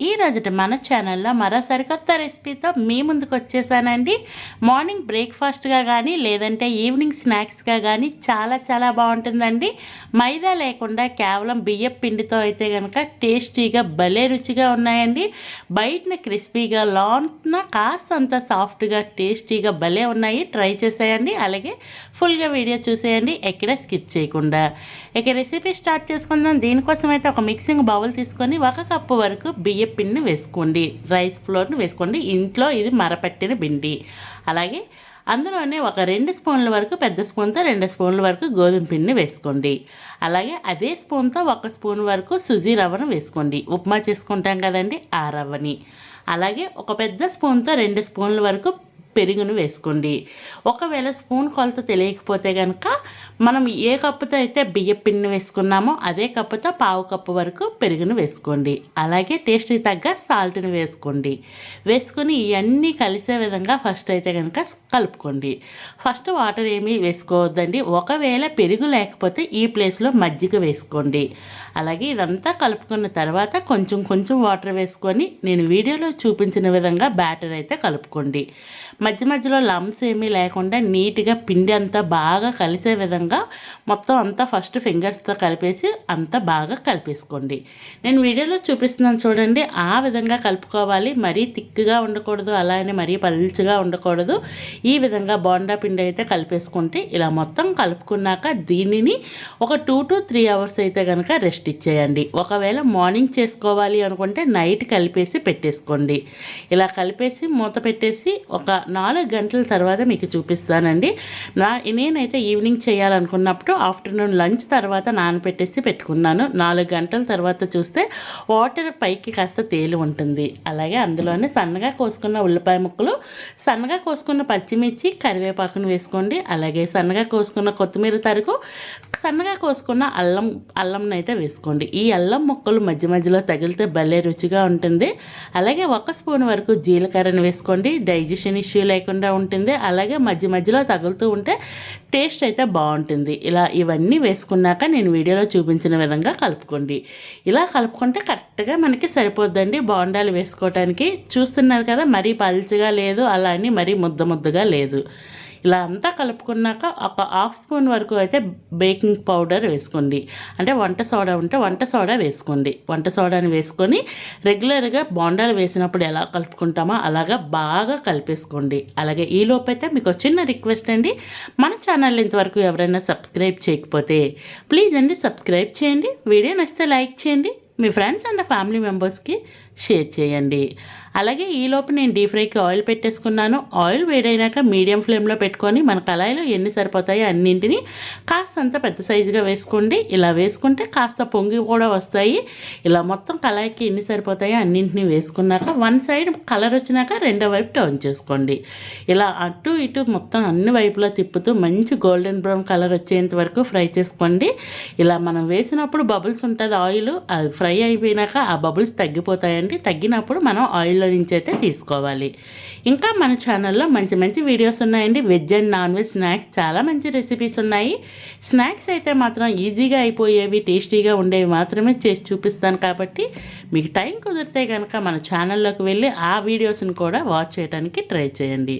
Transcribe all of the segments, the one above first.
ఈ రోజుట మన ఛానల్లో మరో సరికొత్త రెసిపీతో మీ ముందుకు వచ్చేసానండి. మార్నింగ్ బ్రేక్ఫాస్ట్గా కానీ లేదంటే ఈవినింగ్ స్నాక్స్గా కానీ చాలా చాలా బాగుంటుందండి. మైదా లేకుండా కేవలం బియ్యం పిండితో అయితే కనుక టేస్టీగా భలే రుచిగా ఉన్నాయండి. బయటన క్రిస్పీగా లాంట్న కాస్తంత సాఫ్ట్గా టేస్టీగా భలే ఉన్నాయి. ట్రై చేసేయండి. అలాగే ఫుల్గా వీడియో చూసేయండి. ఎక్కడ స్కిప్ చేయకుండా. ఇక రెసిపీ స్టార్ట్ చేసుకుందాం. దీనికోసం అయితే ఒక మిక్సింగ్ బౌల్ తీసుకొని ఒక కప్పు వరకు బియ్య పిండిని వేసుకోండి. రైస్ ఫ్లోర్ని వేసుకోండి. ఇంట్లో ఇది మరపట్టిన పిండి. అలాగే అందులోనే ఒక రెండు స్పూన్ల వరకు పెద్ద స్పూన్తో రెండు స్పూన్ల వరకు గోధుమ పిండిని వేసుకోండి. అలాగే అదే స్పూన్తో ఒక స్పూన్ వరకు సుజీ రవ్వను వేసుకోండి. ఉప్మా చేసుకుంటాం కదండి ఆ రవ్వని. అలాగే ఒక పెద్ద స్పూన్తో రెండు స్పూన్ల వరకు పెరుగును వేసుకోండి. ఒకవేళ స్పూన్ కొలత తెలియకపోతే కనుక మనం ఏ కప్పుతో అయితే బియ్య పిండిని వేసుకున్నామో అదే కప్పుతో పావు కప్పు వరకు పెరుగును వేసుకోండి. అలాగే టేస్ట్కి తగ్గ సాల్ట్ని వేసుకోండి. వేసుకొని ఇవన్నీ కలిసే విధంగా ఫస్ట్ అయితే కనుక కలుపుకోండి. ఫస్ట్ వాటర్ ఏమీ వేసుకోవద్దండి. ఒకవేళ పెరుగు లేకపోతే ఈ ప్లేస్లో మజ్జిగ వేసుకోండి. అలాగే ఇదంతా కలుపుకున్న తర్వాత కొంచెం కొంచెం వాటర్ వేసుకొని నేను వీడియోలో చూపించిన విధంగా బ్యాటర్ అయితే కలుపుకోండి. మధ్య మధ్యలో లమ్స్ ఏమీ లేకుండా నీట్గా పిండి అంతా బాగా కలిసే విధంగా మొత్తం అంతా ఫస్ట్ ఫింగర్స్తో కలిపేసి అంతా బాగా కలిపేసుకోండి. నేను వీడియోలో చూపిస్తున్నాను చూడండి ఆ విధంగా కలుపుకోవాలి. మరీ థిక్గా ఉండకూడదు అలానే మరీ పల్చగా ఉండకూడదు. ఈ విధంగా బోండా పిండి అయితే కలిపేసుకుంటే ఇలా మొత్తం కలుపుకున్నాక దీనిని ఒక టూ టు త్రీ అవర్స్ అయితే కనుక రెస్ట్ ఇచ్చేయండి. ఒకవేళ మార్నింగ్ చేసుకోవాలి అనుకుంటే నైట్ కలిపేసి పెట్టేసుకోండి. ఇలా కలిపేసి మూత పెట్టేసి ఒక నాలుగు గంటల తర్వాత మీకు చూపిస్తానండి. నా నేనైతే ఈవినింగ్ చేయాలనుకున్నప్పుడు ఆఫ్టర్నూన్ లంచ్ తర్వాత నానబెట్టేసి పెట్టుకున్నాను. నాలుగు గంటల తర్వాత చూస్తే వాటర్ పైకి కాస్త తేలి ఉంటుంది. అలాగే అందులోనే సన్నగా కోసుకున్న ఉల్లిపాయ ముక్కలు సన్నగా కోసుకున్న పచ్చిమిర్చి కరివేపాకును వేసుకోండి. అలాగే సన్నగా కోసుకున్న కొత్తిమీర తరుగు సన్నగా కోసుకున్న అల్లం అల్లంనైతే అయితే వేసుకోండి. ఈ అల్లం ముక్కలు మధ్య మధ్యలో తగిలితే భలే రుచిగా ఉంటుంది. అలాగే ఒక స్పూన్ వరకు జీలకర్రను వేసుకోండి. డైజెషన్ ఇష్యూ లేకుండా ఉంటుంది. అలాగే మధ్య మధ్యలో తగులుతూ ఉంటే టేస్ట్ అయితే బాగుంటుంది. ఇలా ఇవన్నీ వేసుకున్నాక నేను వీడియోలో చూపించిన విధంగా కలుపుకోండి. ఇలా కలుపుకుంటే కరెక్ట్గా మనకి సరిపోద్దండి బాండాలు వేసుకోవటానికి. చూస్తున్నారు కదా మరీ పల్చగా లేదు అలా అని మరీ ముద్ద ముద్దగా లేదు. ఇలా అంతా కలుపుకున్నాక ఒక హాఫ్ స్పూన్ వరకు అయితే బేకింగ్ పౌడర్ వేసుకోండి. అంటే వంట సోడా ఉంటే వంట సోడా వేసుకోండి. వంట సోడాని వేసుకొని రెగ్యులర్గా బోండాలు వేసినప్పుడు ఎలా కలుపుకుంటామో అలాగా బాగా కలిపేసుకోండి. అలాగే ఈ లోపైతే మీకు చిన్న రిక్వెస్ట్ అండి. మన ఛానల్ ఇంతవరకు ఎవరైనా సబ్స్క్రైబ్ చేయకపోతే ప్లీజ్ అండి సబ్స్క్రైబ్ చేయండి. వీడియో నచ్చితే లైక్ చేయండి. మీ ఫ్రెండ్స్ అండ్ ఫ్యామిలీ మెంబర్స్కి షేర్ చేయండి. అలాగే ఈలోపు నేను డీప్ ఫ్రైకి ఆయిల్ పెట్టేసుకున్నాను. ఆయిల్ వేడైనాక మీడియం ఫ్లేమ్లో పెట్టుకొని మన కళాయిలో ఎన్ని సరిపోతాయో అన్నింటినీ కాస్త అంత పెద్ద సైజుగా వేసుకోండి. ఇలా వేసుకుంటే కాస్త పొంగి కూడా వస్తాయి. ఇలా మొత్తం కళాయికి ఎన్ని సరిపోతాయో అన్నింటినీ వేసుకున్నాక వన్ సైడ్ కలర్ వచ్చినాక రెండో వైపు టర్న్ చేసుకోండి. ఇలా అటు ఇటు మొత్తం అన్ని వైపులో తిప్పుతూ మంచి గోల్డెన్ బ్రౌన్ కలర్ వచ్చేంత వరకు ఫ్రై చేసుకోండి. ఇలా మనం వేసినప్పుడు బబుల్స్ ఉంటుంది ఆయిల్ అది ఫ్రై అయిపోయినాక ఆ బబుల్స్ తగ్గిపోతాయండి. తగ్గినప్పుడు మనం ఆయిల్లో నుంచి అయితే తీసుకోవాలి. ఇంకా మన ఛానల్లో మంచి మంచి వీడియోస్ ఉన్నాయండి. Veg and non veg snacks చాలా మంచి రెసిపీస్ ఉన్నాయి. స్నాక్స్ అయితే మాత్రం ఈజీగా అయిపోయేవి టేస్టీగా ఉండేవి మాత్రమే చేసి చూపిస్తాను కాబట్టి మీకు టైం కుదిరితే కనుక మన ఛానల్లోకి వెళ్ళి ఆ వీడియోస్ని కూడా వాచ్ చేయడానికి ట్రై చేయండి.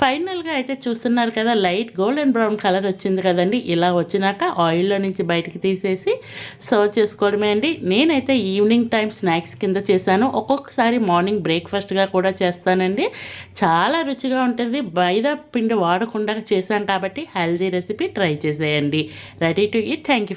ఫైనల్గా అయితే చూస్తున్నారు కదా లైట్ గోల్డెన్ బ్రౌన్ కలర్ వచ్చింది కదండి. ఇలా వచ్చినాక ఆయిల్లో నుంచి బయటికి తీసేసి సర్వ్ చేసుకోవడమే అండి. నేను నేనైతే ఈవినింగ్ టైం స్నాక్స్ కింద చేశాను. ఒక్కొక్కసారి మార్నింగ్ బ్రేక్ఫాస్ట్గా కూడా చేస్తానండి. చాలా రుచిగా ఉంటుంది. బయద పిండి వాడకుండా చేశాను కాబట్టి హెల్దీ రెసిపీ ట్రై చేసేయండి. Ready to eat. Thank you for